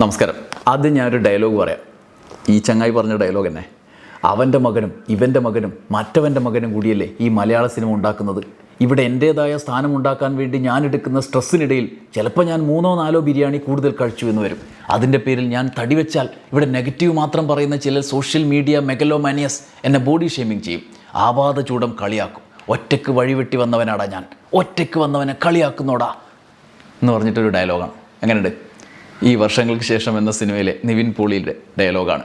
നമസ്കാരം. ആദ്യം ഞാനൊരു ഡയലോഗ് പറയാം. ഈ ചങ്ങായി പറഞ്ഞ ഡയലോഗ് തന്നെ അവന്റെ മകനും ഇവന്റെ മകനും മറ്റവന്റെ മകനും കൂടിയല്ലേ ഈ മലയാള സിനിമ ഉണ്ടാക്കുന്നത്. ഇവിടെ എന്റേതായ സ്ഥാനം ഉണ്ടാക്കാൻ വേണ്ടി ഞാൻ എടുക്കുന്ന സ്ട്രെസ്സിനിടയിൽ ചിലപ്പോൾ ഞാൻ മൂന്നോ നാലോ ബിരിയാണി കൂടുതൽ കഴിച്ചു എന്ന് വരും. അതിന്റെ പേരിൽ ഞാൻ തടി വെച്ചാൽ ഇവിടെ നെഗറ്റീവ് മാത്രം പറയുന്ന ചില സോഷ്യൽ മീഡിയ മെഗലോമാനിയസ് എന്നെ ബോഡി ഷേമിങ് ചെയ്യും. ആപാത ചൂടം കളിയാക്കും. ഒറ്റയ്ക്ക് വഴിവെട്ടി വന്നവനാടാ ഞാൻ. ഒറ്റയ്ക്ക് വന്നവനെ കളിയാക്കുന്നോടാ എന്ന് പറഞ്ഞിട്ടൊരു ഡയലോഗാണ് എങ്ങനെയുണ്ട്? ഈ വർഷങ്ങൾക്ക് ശേഷം എന്ന സിനിമയിലെ നിവിൻ പോളിയുടെ ഡയലോഗാണ്.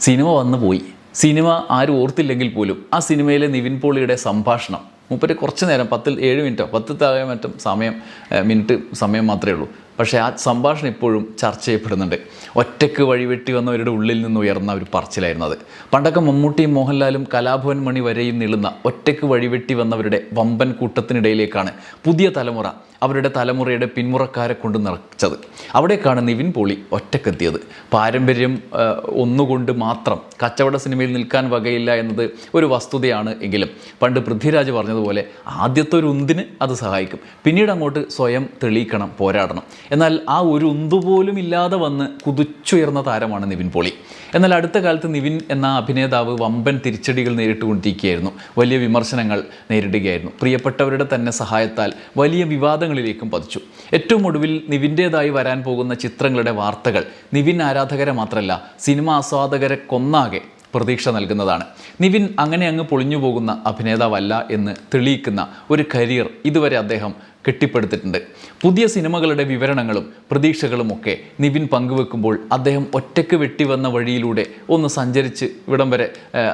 സിനിമ വന്നു പോയി. സിനിമ ആരും ഓർത്തില്ലെങ്കിൽ പോലും ആ സിനിമയിലെ നിവിൻ പോളിയുടെ സംഭാഷണം. മൂപ്പര് കുറച്ച് നേരം പത്തിൽ ഏഴ് മിനിറ്റോ പത്ത് താഴെ മറ്റും സമയം മിനിറ്റ് സമയം മാത്രമേ ഉള്ളൂ. പക്ഷേ ആ സംഭാഷണം ഇപ്പോഴും ചർച്ച ചെയ്യപ്പെടുന്നുണ്ട്. ഒറ്റയ്ക്ക് വഴിവെട്ടി വന്നവരുടെ ഉള്ളിൽ നിന്ന് ഉയർന്ന ഒരു പറച്ചിലായിരുന്നു അത്. പണ്ടൊക്കെ മമ്മൂട്ടിയും മോഹൻലാലും കലാഭവൻ മണി വരെയും നീളുന്ന ഒറ്റയ്ക്ക് വഴിവെട്ടി വന്നവരുടെ വമ്പൻ കൂട്ടത്തിനിടയിലേക്കാണ് പുതിയ തലമുറ അവരുടെ തലമുറയുടെ പിന്മുറക്കാരെ കൊണ്ട് നിറച്ചത്. അവിടേക്കാണ് നിവിൻ പോളി ഒറ്റക്കെത്തിയത്. പാരമ്പര്യം ഒന്നുകൊണ്ട് മാത്രം കച്ചവട സിനിമയിൽ നിൽക്കാൻ വകയില്ല എന്നത് ഒരു വസ്തുതയാണ് എങ്കിലും. പണ്ട് പൃഥ്വിരാജ് പറഞ്ഞതുപോലെ ആദ്യത്തെ ഒരു ഉന്തിന് അത് സഹായിക്കും. പിന്നീട് അങ്ങോട്ട് സ്വയം തെളിയിക്കണം പോരാടണം. എന്നാൽ ആ ഒരു ഉന്തുപോലും ഇല്ലാതെ വന്ന് കുതിച്ചുയർന്ന താരമാണ് നിവിൻ പോളി. എന്നാൽ അടുത്ത കാലത്ത് നിവിൻ എന്ന അഭിനേതാവ് വമ്പൻ തിരിച്ചടികൾ നേരിട്ടുകൊണ്ടിരിക്കുകയായിരുന്നു. വലിയ വിമർശനങ്ങൾ നേരിടുകയായിരുന്നു. പ്രിയപ്പെട്ടവരുടെ തന്നെ സഹായത്താൽ വലിയ വിവാദങ്ങളിലേക്കും പതിച്ചു. ഏറ്റവും ഒടുവിൽ നിവിന്റേതായി വരാൻ പോകുന്ന ചിത്രങ്ങളുടെ വാർത്തകൾ നിവിൻ ആരാധകരെ മാത്രമല്ല സിനിമ ആസ്വാദകരെ കൊന്നാകെ പ്രതീക്ഷ നൽകുന്നതാണ്. നിവിൻ അങ്ങനെ അങ്ങ് പൊളിഞ്ഞു പോകുന്ന അഭിനേതാവല്ല എന്ന് തെളിയിക്കുന്ന ഒരു കരിയർ ഇതുവരെ അദ്ദേഹം കെട്ടിപ്പടുത്തിട്ടുണ്ട്. പുതിയ സിനിമകളുടെ വിവരണങ്ങളും പ്രതീക്ഷകളും ഒക്കെ നിവിൻ പങ്കുവെക്കുമ്പോൾ അദ്ദേഹം ഒറ്റയ്ക്ക് വെട്ടിവന്ന വഴിയിലൂടെ ഒന്ന് സഞ്ചരിച്ച് ഇവിടം വരെ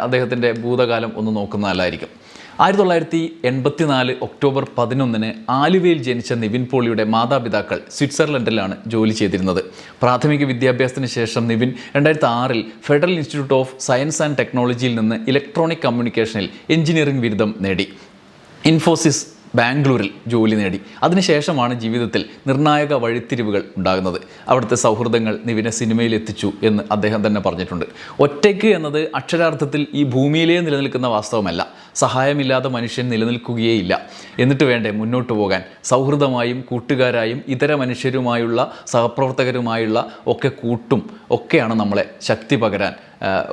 അദ്ദേഹത്തിന്റെ ഭൂതകാലം ഒന്ന് നോക്കുന്നതല്ലായിരിക്കും. ആയിരത്തി തൊള്ളായിരത്തി എൺപത്തിനാല് ഒക്ടോബർ പതിനൊന്നിന് ആലുവയിൽ ജനിച്ച നിവിൻ പോളിയുടെ മാതാപിതാക്കൾ സ്വിറ്റ്സർലൻഡിലാണ് ജോലി ചെയ്തിരുന്നത്. പ്രാഥമിക വിദ്യാഭ്യാസത്തിന് ശേഷം നിവിൻ രണ്ടായിരത്തി ആറിൽ Federal Institute of Science and ടെക്നോളജിയിൽ നിന്ന് ഇലക്ട്രോണിക് കമ്മ്യൂണിക്കേഷനിൽ എഞ്ചിനീയറിംഗ് ബിരുദം നേടി. ഇൻഫോസിസ് ബാംഗ്ലൂരിൽ ജോലി നേടി. അതിനുശേഷമാണ് ജീവിതത്തിൽ നിർണായക വഴിത്തിരിവുകൾ ഉണ്ടാകുന്നത്. അവിടുത്തെ സൗഹൃദങ്ങൾ നിവിനെ സിനിമയിൽ എത്തിച്ചു എന്ന് അദ്ദേഹം തന്നെ പറഞ്ഞിട്ടുണ്ട്. ഒറ്റയ്ക്ക് എന്നത് അക്ഷരാർത്ഥത്തിൽ ഈ ഭൂമിയിലേ നിലനിൽക്കുന്ന വാസ്തവമല്ല. സഹായമില്ലാതെ മനുഷ്യൻ നിലനിൽക്കുകയേയില്ല. എന്നിട്ട് വേണ്ടേ മുന്നോട്ട് പോകാൻ. സൗഹൃദമായും കൂട്ടുകാരായും ഇതര മനുഷ്യരുമായുള്ള സഹപ്രവർത്തകരുമായുള്ള ഒക്കെ കൂട്ടും ഒക്കെയാണ് നമ്മളെ ശക്തി പകരാൻ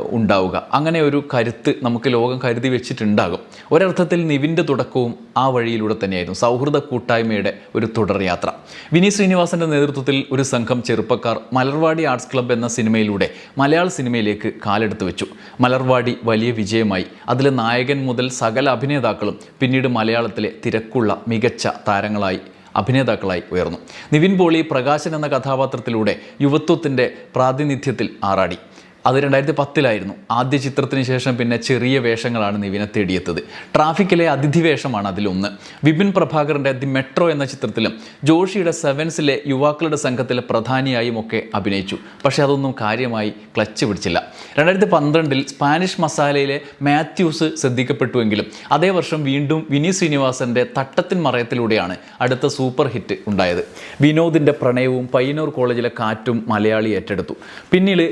ഉണ്ടാവുക. അങ്ങനെ ഒരു കരുത്ത് നമുക്ക് ലോകം കരുതി വെച്ചിട്ടുണ്ടാകും. ഒരർത്ഥത്തിൽ നിവിന്റെ തുടക്കവും ആ വഴിയിലൂടെ തന്നെയായിരുന്നു. സൗഹൃദ കൂട്ടായ്മയുടെ ഒരു തുടർയാത്ര വിനീത് ശ്രീനിവാസന്റെ നേതൃത്വത്തിൽ ഒരു സംഘം ചെറുപ്പക്കാർ മലർവാടി ആർട്സ് ക്ലബ്ബ് എന്ന സിനിമയിലൂടെ മലയാള സിനിമയിലേക്ക് കാലെടുത്ത് വെച്ചു. മലർവാടി വലിയ വിജയമായി. അതിലെ നായകൻ മുതൽ സകല അഭിനേതാക്കളും പിന്നീട് മലയാളത്തിലെ തിരക്കുള്ള മികച്ച താരങ്ങളായി അഭിനേതാക്കളായി ഉയർന്നു. നിവിൻ പോളി പ്രകാശൻ എന്ന കഥാപാത്രത്തിലൂടെ യുവത്വത്തിന്റെ പ്രാതിനിധ്യത്തിൽ ആറാടി. അത് രണ്ടായിരത്തി പത്തിലായിരുന്നു ആദ്യ ചിത്രത്തിന് ശേഷം പിന്നെ ചെറിയ വേഷങ്ങളാണ് നിവിനെ തേടിയെത്തത്. ട്രാഫിക്കിലെ അതിഥി വേഷമാണ് അതിലൊന്ന്. വിപിൻ പ്രഭാകറിന്റെ ദി മെട്രോ എന്ന ചിത്രത്തിലും ജോഷിയുടെ സെവൻസിലെ യുവാക്കളുടെ സംഘത്തിലെ പ്രധാനിയായും ഒക്കെ അഭിനയിച്ചു. പക്ഷേ അതൊന്നും കാര്യമായി ക്ലച്ച് പിടിച്ചില്ല. രണ്ടായിരത്തി പന്ത്രണ്ടിൽ സ്പാനിഷ് മസാലയിലെ മാത്യൂസ് ശ്രദ്ധിക്കപ്പെട്ടുവെങ്കിലും അതേ വർഷം വീണ്ടും വിനീത് ശ്രീനിവാസന്റെ തട്ടത്തിൻ മറയത്തിലൂടെയാണ് അടുത്ത സൂപ്പർ ഹിറ്റ് ഉണ്ടായത്. വിനോദിന്റെ പ്രണയവും പയ്യന്നൂർ കോളേജിലെ കാറ്റും മലയാളി ഏറ്റെടുത്തു. പിന്നീട്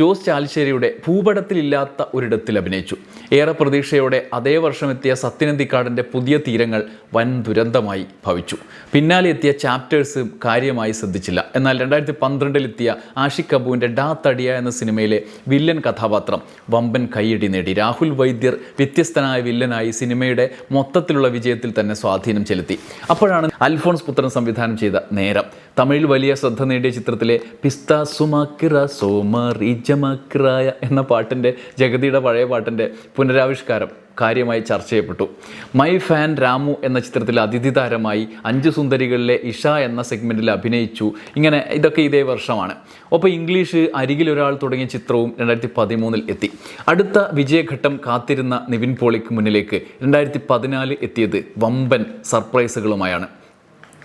ജോസ് ചാലിശ്ശേരിയുടെ ഭൂപടത്തിലില്ലാത്ത ഒരിടത്തിൽ അഭിനയിച്ചു. ഏറെ പ്രതീക്ഷയോടെ അതേ വർഷം എത്തിയ സത്യനന്ദിക്കാടന്റെ പുതിയ തീരങ്ങൾ വൻ ദുരന്തമായി ഭവിച്ചു. പിന്നാലെ എത്തിയ ചാപ്റ്റേഴ്സ് കാര്യമായി ശ്രദ്ധിച്ചില്ല. എന്നാൽ രണ്ടായിരത്തി പന്ത്രണ്ടിലെത്തിയ ആഷിഖ് കപൂറിന്റെ ഡാ തടിയ എന്ന സിനിമയിലെ വില്ലൻ കഥാപാത്രം വമ്പൻ കൈയടി നേടി. രാഹുൽ വൈദ്യർ വ്യത്യസ്തനായ വില്ലനായി സിനിമയുടെ മൊത്തത്തിലുള്ള വിജയത്തിൽ തന്നെ സ്വാധീനം ചെലുത്തി. അപ്പോഴാണ് അൽഫോൺസ് പുത്രൻ സംവിധാനം ചെയ്ത നേരം. തമിഴിൽ വലിയ ശ്രദ്ധ നേടിയ ചിത്രത്തിലെ പിസ്ത സുമാക്കിറ സോമറിജമക്രായ എന്ന പാട്ടിന്റെ ജഗതിയുടെ പഴയ പാട്ടിന്റെ പുനരാവിഷ്കാരം. കാര്യമായി ചർച്ച ചെയ്യപ്പെട്ടു. മൈ ഫാൻ രാമു എന്ന ചിത്രത്തിൽ അതിഥി താരമായി അഞ്ച് സുന്ദരികളിലെ ഇഷ എന്ന സെഗ്മെന്റിൽ അഭിനയിച്ചു. ഇങ്ങനെ ഇതൊക്കെ ഇതേ വർഷമാണ്. ഒപ്പം ഇംഗ്ലീഷ് അരികിലൊരാൾ തുടങ്ങിയ ചിത്രവും രണ്ടായിരത്തി പതിമൂന്നിൽ എത്തി. അടുത്ത വിജയഘട്ടം കാത്തിരുന്ന നിവിൻ പോളിക്ക് മുന്നിലേക്ക് രണ്ടായിരത്തി പതിനാല് എത്തിയത് വമ്പൻ സർപ്രൈസുകളുമായാണ്.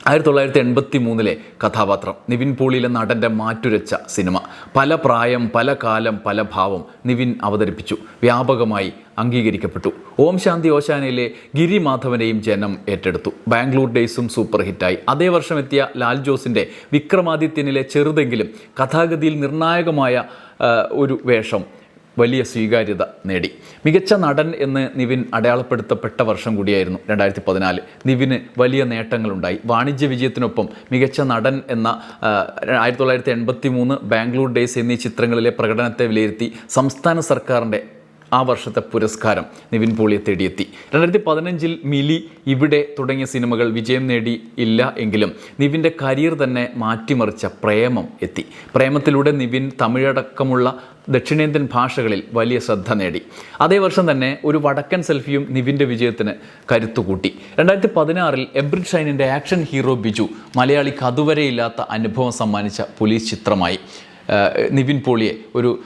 ആയിരത്തി തൊള്ളായിരത്തി എൺപത്തി മൂന്നിലെ കഥാപാത്രം നിവിൻ പോളിയിലെ നടന്റെ മാറ്റുരച്ച സിനിമ. പല പ്രായം പല കാലം പല ഭാവം നിവിൻ അവതരിപ്പിച്ചു. വ്യാപകമായി അംഗീകരിക്കപ്പെട്ടു. ഓം ശാന്തി ഓശാനയിലെ ഗിരി മാധവനെയും ജനം ഏറ്റെടുത്തു. ബാംഗ്ലൂർ ഡേയ്സും സൂപ്പർ ഹിറ്റായി. അതേ വർഷം എത്തിയ ലാൽ ജോസിന്റെ വിക്രമാദിത്യനിലെ ചെറുതെങ്കിലും കഥാഗതിയിൽ നിർണായകമായ ഒരു വേഷം വലിയ സ്വീകാര്യത നേടി. മികച്ച നടൻ എന്ന് നിവിൻ അടയാളപ്പെടുത്തപ്പെട്ട വർഷം കൂടിയായിരുന്നു രണ്ടായിരത്തി പതിനാല് നിവിന് വലിയ നേട്ടങ്ങളുണ്ടായി. വാണിജ്യ വിജയത്തിനൊപ്പം മികച്ച നടൻ എന്ന ആയിരത്തി തൊള്ളായിരത്തി എൺപത്തി മൂന്ന് ബാംഗ്ലൂർ ഡേയ്സ് എന്നീ ചിത്രങ്ങളിലെ പ്രകടനത്തെ വിലയിരുത്തി സംസ്ഥാന സർക്കാരിന്റെ ആ വർഷത്തെ പുരസ്കാരം നിവിൻ പോളിയെ തേടിയെത്തി. രണ്ടായിരത്തി പതിനഞ്ചിൽ മിലി ഇവിടെ തുടങ്ങിയ സിനിമകൾ വിജയം നേടി ഇല്ല എങ്കിലും നിവിന്റെ കരിയർ തന്നെ മാറ്റിമറിച്ച പ്രേമം എത്തി. പ്രേമത്തിലൂടെ നിവിൻ തമിഴടക്കമുള്ള ദക്ഷിണേന്ത്യൻ ഭാഷകളിൽ വലിയ ശ്രദ്ധ നേടി. അതേ വർഷം തന്നെ ഒരു വടക്കൻ സെൽഫിയും നിവിന്റെ വിജയത്തിന് കരുത്തുകൂട്ടി. രണ്ടായിരത്തി പതിനാറിൽ എബ്രിഡ് ഷൈനിന്റെ ആക്ഷൻ ഹീറോ ബിജു മലയാളിക്ക് അതുവരെയില്ലാത്ത അനുഭവം സമ്മാനിച്ച പോലീസ് ചിത്രമായി. നിവിൻ പോളിയെ ഒരു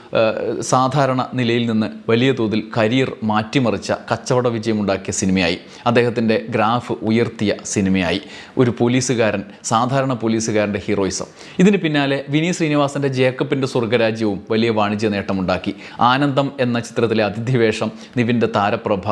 സാധാരണ നിലയിൽ നിന്ന് വലിയ തോതിൽ കരിയർ മാറ്റിമറിച്ച കച്ചവട വിജയമുണ്ടാക്കിയ സിനിമയായി. അദ്ദേഹത്തിന്റെ ഗ്രാഫ് ഉയർത്തിയ സിനിമയായി. ഒരു പോലീസുകാരൻ സാധാരണ പോലീസുകാരന്റെ ഹീറോയിസം. ഇതിന് പിന്നാലെ വിനീത് ശ്രീനിവാസന്റെ ജേക്കബിന്റെ സ്വർഗരാജ്യവും വലിയ വാണിജ്യ നേട്ടമുണ്ടാക്കി. ആനന്ദം എന്ന ചിത്രത്തിലെ അതിഥിവേഷം നിവിന്റെ താരപ്രഭ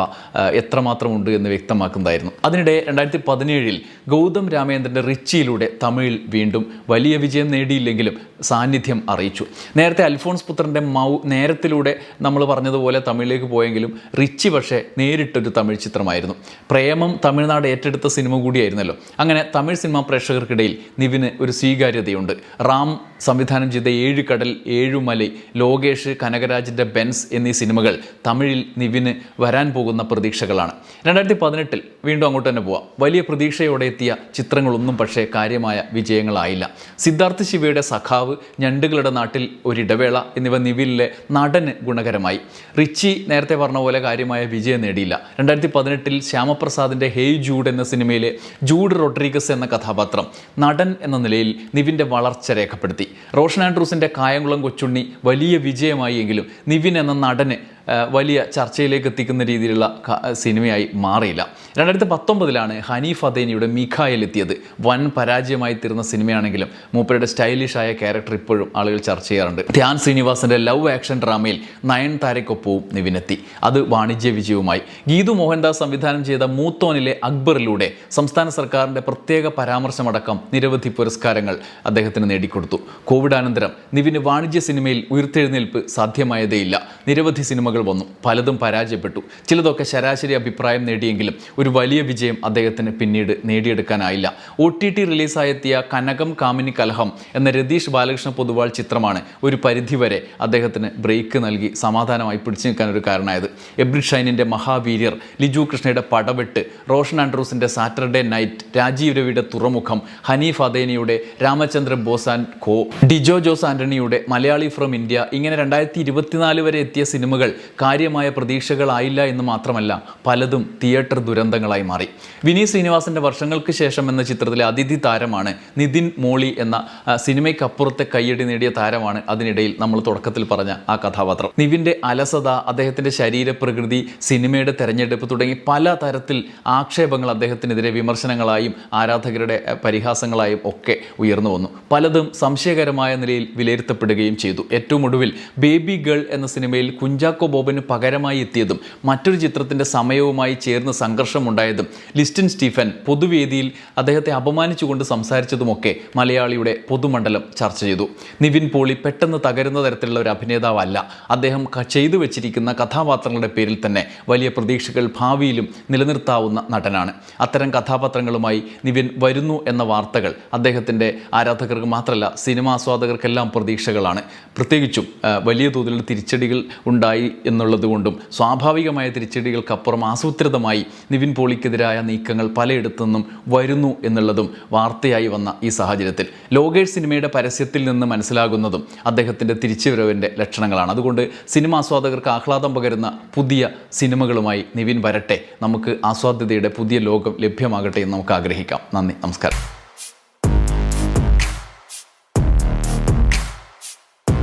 എത്രമാത്രം ഉണ്ട് എന്ന് വ്യക്തമാക്കുന്നതായിരുന്നു. അതിനിടെ രണ്ടായിരത്തി പതിനേഴിൽ ഗൗതം രാമേന്ദ്രന്റെ റിച്ചിയിലൂടെ തമിഴിൽ വീണ്ടും വലിയ വിജയം നേടിയില്ലെങ്കിലും സാന്നിധ്യം അറിയിച്ചു. നേരത്തെ അൽഫോൺസ് പുത്രന്റെ മൗ നേരത്തിലൂടെ നമ്മൾ പറഞ്ഞതുപോലെ തമിഴിലേക്ക് പോയെങ്കിലും റിച്ചി പക്ഷേ നേരിട്ടൊരു തമിഴ് ചിത്രമായിരുന്നു. പ്രേമം തമിഴ്നാട് ഏറ്റെടുത്ത സിനിമ കൂടിയായിരുന്നല്ലോ. അങ്ങനെ തമിഴ് സിനിമാ പ്രേക്ഷകർക്കിടയിൽ നിവിന് ഒരു സ്വീകാര്യതയുണ്ട്. റാം സംവിധാനം ചെയ്ത ഏഴ് കടൽ ഏഴുമലൈ ലോകേഷ് കനകരാജിന്റെ ബെൻസ് എന്നീ സിനിമകൾ തമിഴിൽ നിവിന് വരാൻ പോകുന്ന പ്രതീക്ഷകളാണ്. രണ്ടായിരത്തി പതിനെട്ടിൽ വീണ്ടും അങ്ങോട്ട് തന്നെ പോവാം. വലിയ പ്രതീക്ഷയോടെ എത്തിയ ചിത്രങ്ങളൊന്നും പക്ഷേ കാര്യമായ വിജയങ്ങളായില്ല. സിദ്ധാർത്ഥ് ശിവയുടെ സഖാവ് ഞണ്ടുകളുടെ നാട്ടിൽ ഒരിടവേള എന്നിവ നിവിലിലെ നടന് ഗുണകരമായി. റിച്ചി നേരത്തെ പറഞ്ഞ പോലെ കാര്യമായ വിജയം നേടിയില്ല. രണ്ടായിരത്തി പതിനെട്ടിൽ ശ്യാമപ്രസാദിന്റെ ഹേയ് ജൂഡ് എന്ന സിനിമയിലെ ജൂഡ് റോഡ്രിഗസ് എന്ന കഥാപാത്രം നടൻ എന്ന നിലയിൽ നിവിന്റെ വളർച്ച രേഖപ്പെടുത്തി. റോഷൻ ആൻഡ്രൂസിന്റെ കായംകുളം കൊച്ചുണ്ണി വലിയ വിജയമായി എങ്കിലും നിവിൻ എന്ന നടന് വലിയ ചർച്ചയിലേക്ക് എത്തിക്കുന്ന രീതിയിലുള്ള സിനിമയായി മാറിയില്ല. രണ്ടായിരത്തി പത്തൊമ്പതിലാണ് ഹനീഫ് അദേനിയുടെ മിഖായിൽ എത്തിയത്. വൻ പരാജയമായി തീർന്ന സിനിമയാണെങ്കിലും മൂപ്പരുടെ സ്റ്റൈലിഷായ ക്യാരക്ടർ ഇപ്പോഴും ആളുകൾ ചർച്ച ചെയ്യാറുണ്ട്. ധ്യാൻ ശ്രീനിവാസന്റെ ലവ് ആക്ഷൻ ഡ്രാമയിൽ നയൻ നയൻതാരയ്ക്കൊപ്പവും നിവിനെത്തി. അത് വാണിജ്യ വിജയവുമായി. ഗീതു മോഹൻദാസ് സംവിധാനം ചെയ്ത മൂത്തോനിലെ അക്ബറിലൂടെ സംസ്ഥാന സർക്കാരിന്റെ പ്രത്യേക പരാമർശമടക്കം നിരവധി പുരസ്കാരങ്ങൾ അദ്ദേഹത്തിന് നേടിക്കൊടുത്തു. കോവിഡാനന്തരം നിവിന് വാണിജ്യ സിനിമയിൽ ഉയർത്തെഴുന്നേൽപ്പ് സാധ്യമായതേയില്ല. നിരവധി സിനിമകൾ വന്നു. പലതും പരാജയപ്പെട്ടു. ചിലതൊക്കെ ശരാശരി അഭിപ്രായം നേടിയെങ്കിലും ഒരു വലിയ വിജയം അദ്ദേഹത്തിന് പിന്നീട് നേടിയെടുക്കാനായില്ല. ഒ ടി ടി റിലീസായെത്തിയ കനകം കാമിനി കലഹം എന്ന രതീഷ് ബാലകൃഷ്ണ പൊതുവാൾ ചിത്രമാണ് ഒരു പരിധിവരെ അദ്ദേഹത്തിന് ബ്രേക്ക് നൽകി സമാധാനമായി പിടിച്ചു നിൽക്കാൻ ഒരു കാരണമായത് എബ്രി ഷൈനിന്റെ മഹാവീര്യർ ലിജു കൃഷ്ണയുടെ പടവെട്ട് റോഷൻ ആൻഡ്രൂസിന്റെ സാറ്റർഡേ നൈറ്റ് രാജീവ് രവിയുടെ തുറമുഖം ഹനീഫ് അദേനിയുടെ രാമചന്ദ്ര ബോസ് ആൻഡ് കോ ഡിജോ ജോസ് ആന്റണിയുടെ മലയാളി ഫ്രം ഇന്ത്യ ഇങ്ങനെ രണ്ടായിരത്തി ഇരുപത്തിനാല് വരെ എത്തിയ സിനിമകൾ കാര്യമായ പ്രതീക്ഷകളായില്ല എന്ന് മാത്രമല്ല പലതും തിയേറ്റർ ദുരന്തങ്ങളായി മാറി. വിനീത് ശ്രീനിവാസന്റെ വർഷങ്ങൾക്ക് ശേഷം എന്ന ചിത്രത്തിലെ അതിഥി താരമാണ് നിതിൻ മോളി എന്ന സിനിമയ്ക്കപ്പുറത്തെ കയ്യടി നേടിയ താരമാണ് അതിനിടയിൽ നമ്മൾ തുടക്കത്തിൽ പറഞ്ഞ ആ കഥാപാത്രം. നിവിന്റെ അലസത അദ്ദേഹത്തിന്റെ ശരീരപ്രകൃതി സിനിമയുടെ തെരഞ്ഞെടുപ്പ് തുടങ്ങി പല തരത്തിൽ ആക്ഷേപങ്ങൾ അദ്ദേഹത്തിനെതിരെ വിമർശനങ്ങളായും ആരാധകരുടെ പരിഹാസങ്ങളായും ഒക്കെ ഉയർന്നു വന്നു. പലതും സംശയകരമായ നിലയിൽ വിലയിരുത്തപ്പെടുകയും ചെയ്തു. ഏറ്റവും ഒടുവിൽ ബേബി ഗേൾ എന്ന സിനിമയിൽ കുഞ്ചാക്കോ ബോബന് പകരമായി എത്തിയതും മറ്റൊരു ചിത്രത്തിന്റെ സമയവുമായി ചേർന്ന് സംഘർഷമുണ്ടായതും ലിസ്റ്റിൻ സ്റ്റീഫൻ പൊതുവേദിയിൽ അദ്ദേഹത്തെ അപമാനിച്ചുകൊണ്ട് സംസാരിച്ചതുമൊക്കെ മലയാളിയുടെ പൊതുമണ്ഡലം ചർച്ച ചെയ്തു. നിവിൻ പോളി പെട്ടെന്ന് തകരുന്ന തരത്തിലുള്ള ഒരു അഭിനേതാവല്ല. അദ്ദേഹം ചെയ്തു വെച്ചിരിക്കുന്ന കഥാപാത്രങ്ങളുടെ പേരിൽ തന്നെ വലിയ പ്രതീക്ഷകൾ ഭാവിയിലും നിലനിർത്താവുന്ന നടനാണ്. അത്തരം കഥാപാത്രങ്ങളുമായി നിവിൻ വരുന്നു എന്ന വാർത്തകൾ അദ്ദേഹത്തിന്റെ ആരാധകർക്ക് മാത്രമല്ല സിനിമാ ആസ്വാദകർക്കെല്ലാം പ്രതീക്ഷകളാണ്. പ്രത്യേകിച്ചും വലിയ തോതിലുള്ള തിരിച്ചടികൾ ഉണ്ടായി എന്നുള്ളതുകൊണ്ടും സ്വാഭാവികമായ തിരിച്ചടികൾക്കപ്പുറം ആസൂത്രിതമായി നിവിൻ പോളിക്കെതിരായ നീക്കങ്ങൾ പലയിടത്തുനിന്നും വരുന്നു എന്നുള്ളതും വാർത്തയായി വന്ന ഈ സാഹചര്യത്തിൽ. ലോകേഷ് സിനിമയുടെ പരസ്യത്തിൽ നിന്ന് മനസ്സിലാകുന്നതും അദ്ദേഹത്തിന്റെ തിരിച്ചുവരവിന്റെ ലക്ഷണങ്ങളാണ്. അതുകൊണ്ട് സിനിമ ആസ്വാദകർക്ക് ആഹ്ലാദം പകരുന്ന പുതിയ സിനിമകളുമായി നിവിൻ വരട്ടെ. നമുക്ക് ആസ്വാദ്യതയുടെ പുതിയ ലോകം ലഭ്യമാകട്ടെ എന്ന് നമുക്ക് ആഗ്രഹിക്കാം. നന്ദി നമസ്കാരം.